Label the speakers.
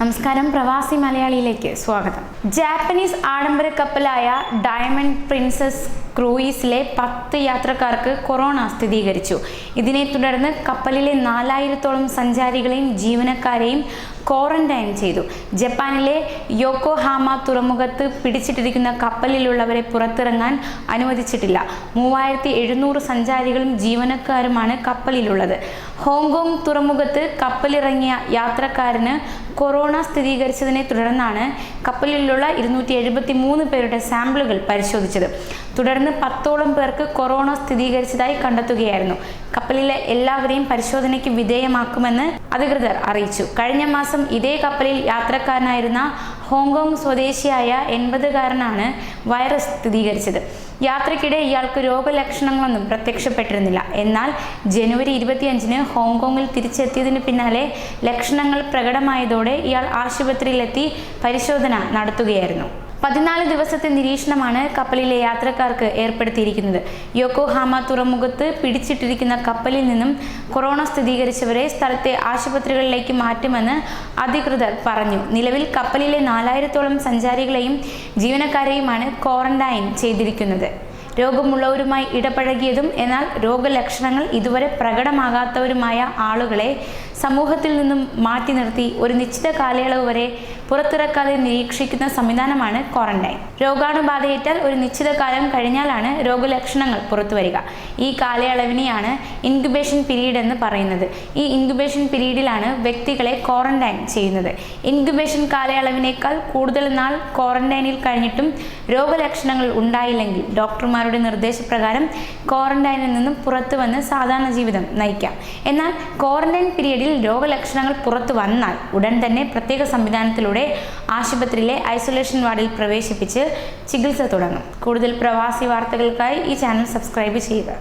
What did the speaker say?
Speaker 1: നമസ്കാരം. പ്രവാസി മലയാളിയിലേക്ക് സ്വാഗതം. ജാപ്പനീസ് ആഡംബര കപ്പലായ ഡയമണ്ട് പ്രിൻസസ് ക്രൂയിസിലെ പത്ത് യാത്രക്കാർക്ക് കൊറോണ സ്ഥിരീകരിച്ചു. ഇതിനെ തുടർന്ന് കപ്പലിലെ നാലായിരത്തോളം സഞ്ചാരികളെയും ജീവനക്കാരെയും ക്വാറന്റൈൻ ചെയ്തു. ജപ്പാനിലെ യോക്കോഹാമ തുറമുഖത്ത് പിടിച്ചിട്ടിരിക്കുന്ന കപ്പലിലുള്ളവരെ പുറത്തിറങ്ങാൻ അനുവദിച്ചിട്ടില്ല. മൂവായിരത്തി എഴുന്നൂറ് സഞ്ചാരികളും ജീവനക്കാരുമാണ് കപ്പലിലുള്ളത്. ഹോങ്കോങ് തുറമുഖത്ത് കപ്പലിറങ്ങിയ യാത്രക്കാരന് കൊറോണ സ്ഥിരീകരിച്ചതിനെ തുടർന്നാണ് കപ്പലിലുള്ള ഇരുന്നൂറ്റി എഴുപത്തി മൂന്ന് പേരുടെ സാമ്പിളുകൾ പരിശോധിച്ചത്. തുടർന്ന് പത്തോളം പേർക്ക് കൊറോണ സ്ഥിരീകരിച്ചതായി കണ്ടെത്തുകയായിരുന്നു. കപ്പലിലെ എല്ലാവരെയും പരിശോധനയ്ക്ക് വിധേയമാക്കുമെന്ന് അധികൃതർ അറിയിച്ചു. കഴിഞ്ഞ മാസം ഇതേ കപ്പലിൽ യാത്രക്കാരനായിരുന്ന ഹോങ്കോങ് സ്വദേശിയായ എൺപതുകാരനാണ് വൈറസ് സ്ഥിരീകരിച്ചത്. യാത്രയ്ക്കിടെ ഇയാൾക്ക് രോഗലക്ഷണങ്ങളൊന്നും പ്രത്യക്ഷപ്പെട്ടിരുന്നില്ല. എന്നാൽ ജനുവരി ഇരുപത്തിയഞ്ചിന് ഹോങ്കോങ്ങിൽ തിരിച്ചെത്തിയതിന് പിന്നാലെ ലക്ഷണങ്ങൾ പ്രകടമായതോടെ ഇയാൾ ആശുപത്രിയിലെത്തി പരിശോധന നടത്തുകയായിരുന്നു. പതിനാല് ദിവസത്തെ നിരീക്ഷണമാണ് കപ്പലിലെ യാത്രക്കാർക്ക് ഏർപ്പെടുത്തിയിരിക്കുന്നത്. യോക്കോഹാമ തുറമുഖത്ത് പിടിച്ചിട്ടിരിക്കുന്ന കപ്പലിൽ നിന്നും കൊറോണ സ്ഥിരീകരിച്ചവരെ സ്ഥലത്തെ ആശുപത്രികളിലേക്ക് മാറ്റുമെന്ന് അധികൃതർ പറഞ്ഞു. നിലവിൽ കപ്പലിലെ നാലായിരത്തോളം സഞ്ചാരികളെയും ജീവനക്കാരെയുമാണ് ക്വാറന്റൈൻ ചെയ്തിരിക്കുന്നത്. രോഗമുള്ളവരുമായി ഇടപഴകിയതും എന്നാൽ രോഗലക്ഷണങ്ങൾ ഇതുവരെ പ്രകടമാകാത്തവരുമായ ആളുകളെ സമൂഹത്തിൽ നിന്നും മാറ്റി നിർത്തി ഒരു നിശ്ചിത കാലയളവ് വരെ പുറത്തിറക്കാതെ നിരീക്ഷിക്കുന്ന സംവിധാനമാണ് ക്വാറന്റൈൻ. രോഗാണുബാധയേറ്റാൽ ഒരു നിശ്ചിത കാലം കഴിഞ്ഞാലാണ് രോഗലക്ഷണങ്ങൾ പുറത്തുവരിക ഈ കാലയളവിനെയാണ് ഇൻക്യുബേഷൻ പീരീഡ് എന്ന് പറയുന്നത്. ഈ ഇൻക്യുബേഷൻ പീരീഡിലാണ് വ്യക്തികളെ ക്വാറന്റൈൻ ചെയ്യുന്നത്. ഇൻക്യുബേഷൻ കാലയളവിനേക്കാൾ കൂടുതൽ നാൾ ക്വാറന്റൈനിൽ കഴിഞ്ഞിട്ടും രോഗലക്ഷണങ്ങൾ ഉണ്ടായില്ലെങ്കിൽ ഡോക്ടർമാരുടെ നിർദ്ദേശപ്രകാരം ക്വാറന്റൈനിൽ നിന്നും പുറത്തു വന്ന് സാധാരണ ജീവിതം നയിക്കാം. എന്നാൽ ക്വാറന്റൈൻ പീരീഡിൽ രോഗലക്ഷണങ്ങൾ പുറത്തു വന്നാൽ ഉടൻ തന്നെ പ്രത്യേക സംവിധാനത്തിലൂടെ ആശുപത്രിയിലെ ഐസൊലേഷൻ വാർഡിൽ പ്രവേശിപ്പിച്ച് ചികിത്സ തുടങ്ങും. കൂടുതൽ പ്രവാസി വാർത്തകൾക്കായി ഈ ചാനൽ സബ്സ്ക്രൈബ് ചെയ്യുക.